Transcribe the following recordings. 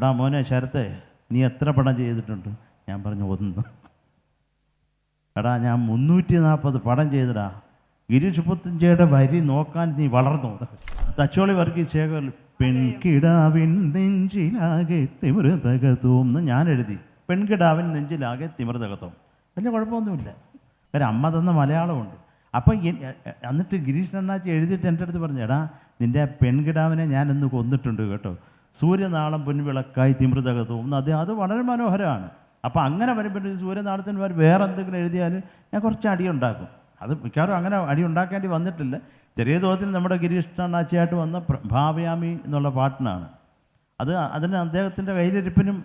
എടാ മോനെ ശരത്തെ നീ എത്ര പടം ചെയ്തിട്ടുണ്ട്? ഞാൻ പറഞ്ഞു ഒന്ന്. എടാ ഞാൻ മുന്നൂറ്റി നാൽപ്പത് പടം ചെയ്തടാ. ഗിരീഷ് പുത്തഞ്ചയുടെ വരി നോക്കാൻ നീ വളർന്നു? തച്ചോളി വർഗീസ് ശേഖർ പെൺകിടാവിൻ നെഞ്ചിലാകെ തിമൃതകത്തോന്ന് ഞാൻ എഴുതി. പെൺകിടാവിൻ നെഞ്ചിലാകെ തിമൃതകത്വം വലിയ കുഴപ്പമൊന്നുമില്ല. കാര്യം അമ്മ തന്ന മലയാളമുണ്ട്. അപ്പം എന്നിട്ട് ഗിരീഷ് അണ്ണാച്ചി എഴുതിയിട്ട് എന്റെ അടുത്ത് പറഞ്ഞു എടാ നിന്റെ പെൺകിടാവിനെ ഞാൻ ഇന്ന് കൊന്നിട്ടുണ്ട് കേട്ടോ. സൂര്യനാളം പൊൻവിളക്കായി തിമൃതക തോന്നുന്നു. അത് അത് വളരെ മനോഹരമാണ്. അപ്പോൾ അങ്ങനെ വരുമ്പോൾ സൂര്യനാളത്തിന് പകരം വേറെ എന്തെങ്കിലും എഴുതിയാൽ ഞാൻ കുറച്ച് അടി ഉണ്ടാക്കും. അത് മിക്കവാറും അങ്ങനെ അടി ഉണ്ടാക്കേണ്ടി വന്നിട്ടില്ല. ചെറിയ തോതിൽ നമ്മുടെ ഗിരീഷ് അണ്ണാച്ചിയായിട്ട് വന്ന പ്ര- ഭാവയാമി എന്നുള്ള പാട്ടിനാണ്. അത് അതിന് അദ്ദേഹത്തിന്റെ കയ്യിലിരിപ്പിനും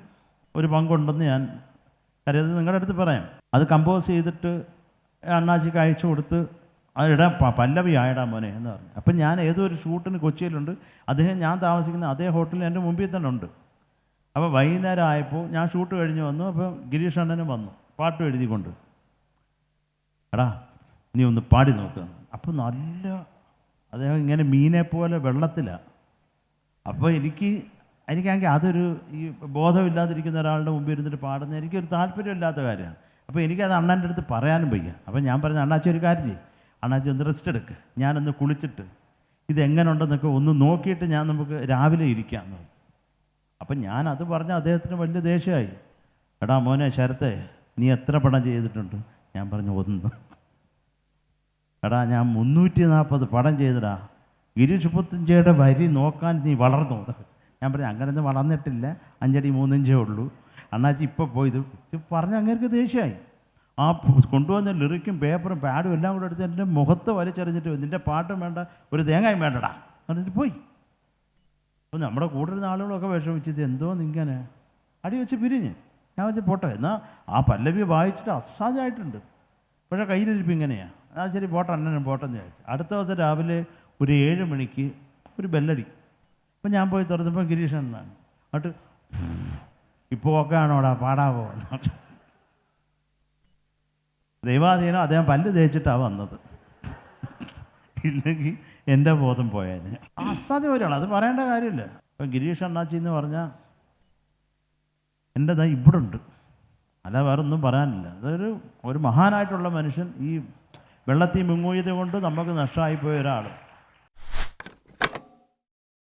ഒരു പങ്കുണ്ടെന്ന് ഞാൻ കരുതി നിങ്ങളുടെ അടുത്ത് പറയാം. അത് കമ്പോസ് ചെയ്തിട്ട് അണ്ണാച്ചിക്ക് അയച്ചു കൊടുത്ത് അതിടാ പല്ലവി ആയടാ മോനെ എന്ന് പറഞ്ഞു. അപ്പം ഞാൻ ഏതോ ഒരു ഷൂട്ടിന് കൊച്ചിയിലുണ്ട്. അദ്ദേഹം ഞാൻ താമസിക്കുന്ന അതേ ഹോട്ടലിൽ എന്റെ മുമ്പിൽ തന്നെ ഉണ്ട്. അപ്പോൾ വൈകുന്നേരം ആയപ്പോൾ ഞാൻ ഷൂട്ട് കഴിഞ്ഞ് വന്നു. അപ്പോൾ ഗിരീഷ് അണ്ണനും വന്നു. പാട്ട് എഴുതിക്കൊണ്ട്. എടാ നീ ഒന്ന് പാടി നോക്ക്. അപ്പോൾ നല്ല അദ്ദേഹം ഇങ്ങനെ മീനെ പോലെ വെള്ളത്തിലാണ് അപ്പോൾ എനിക്ക് എനിക്കാണെങ്കിൽ അതൊരു ഈ ബോധമില്ലാതിരിക്കുന്ന ഒരാളുടെ മുമ്പിൽ ഇരുന്നിട്ട് പാടുന്ന എനിക്കൊരു താല്പര്യമില്ലാത്ത കാര്യമാണ്. അപ്പോൾ എനിക്കത് അണ്ണന്റെ അടുത്ത് പറയാനും വയ്യ. അപ്പോൾ ഞാൻ പറഞ്ഞ അണ്ണാച്ചി ഒരു കാര്യം ചെയ്യും. അണ്ണാച്ചി ഒന്ന് റെസ്റ്റ് എടുക്ക്. ഞാനൊന്ന് കുളിച്ചിട്ട്. ഇതെങ്ങനെ ഉണ്ടെന്നൊക്കെ ഒന്ന് നോക്കിയിട്ട് ഞാൻ നമുക്ക് രാവിലെ ഇരിക്കാം. അപ്പം ഞാൻ അത് പറഞ്ഞ അദ്ദേഹത്തിന് വലിയ ദേഷ്യമായി. എടാ മോനെ ശരത്തെ നീ എത്ര പടം ചെയ്തിട്ടുണ്ട്? ഞാൻ പറഞ്ഞു ഒന്ന്. എടാ ഞാൻ മുന്നൂറ്റി നാൽപ്പത് പടം ചെയ്തടാ. ഗിരീഷ് പുത്തഞ്ചയുടെ വരി നോക്കാൻ നീ വളർന്നു? ഞാൻ പറഞ്ഞു അങ്ങനെയൊന്നും വളർന്നിട്ടില്ല. അഞ്ചടി മൂന്നിഞ്ചേ ഉള്ളൂ. അണ്ണാച്ചി ഇപ്പോൾ പോയത് പറഞ്ഞ അങ്ങേർക്ക് ദേഷ്യമായി. ആ കൊണ്ടുവന്ന ലിറിക്കും പേപ്പറും പാഡും എല്ലാം കൂടെ എടുത്ത് എന്റെ മുഖത്ത് വലിച്ചെറിഞ്ഞിട്ട് നിന്റെ പാട്ടും വേണ്ട ഒരു തേങ്ങയും വേണ്ടടാ എന്നിട്ട് പോയി. അപ്പോൾ നമ്മുടെ കൂടുതൽ ആളുകളൊക്കെ വിഷമിച്ചത് എന്തോ നിങ്ങനെ അടി വെച്ച് പിരിഞ്ഞ്. ഞാൻ വെച്ച് പോട്ടെ എന്നാൽ ആ പല്ലവി വായിച്ചിട്ട് അസാധ്യമായിട്ടുണ്ട്. പക്ഷേ കയ്യിലിരിപ്പ് ഇങ്ങനെയാണ് എന്നാൽ ശരി പോട്ടെ അണ്ണനും പോട്ടെന്ന് വിചാരിച്ചു. അടുത്ത ദിവസം രാവിലെ ഒരു ഏഴ് മണിക്ക് ഒരു ബെല്ലടി. അപ്പം ഞാൻ പോയി തുറന്നപ്പോൾ ഗിരീഷ് എന്നാണ് എന്നിട്ട് ഇപ്പോൾ ഒക്കെ ആണോടാ പാടാ എന്ന്. ദൈവാധീനം അദ്ദേഹം പല്ല് തേച്ചിട്ടാണ് വന്നത്. ഇല്ലെങ്കിൽ എന്റെ ബോധം പോയാൽ ഒരാൾ അത് പറയേണ്ട കാര്യമില്ല. ഇപ്പം ഗിരീഷ് അണ്ണാച്ചി എന്ന് പറഞ്ഞാൽ എന്റെ ദാ ഇവിടെ ഉണ്ട്. അല്ല വേറെ ഒന്നും പറയാനില്ല. അതൊരു ഒരു മഹാനായിട്ടുള്ള മനുഷ്യൻ ഈ വെള്ളത്തിൽ മുങ്ങൂയത് കൊണ്ട് നമുക്ക് നഷ്ടമായിപ്പോയ ഒരാൾ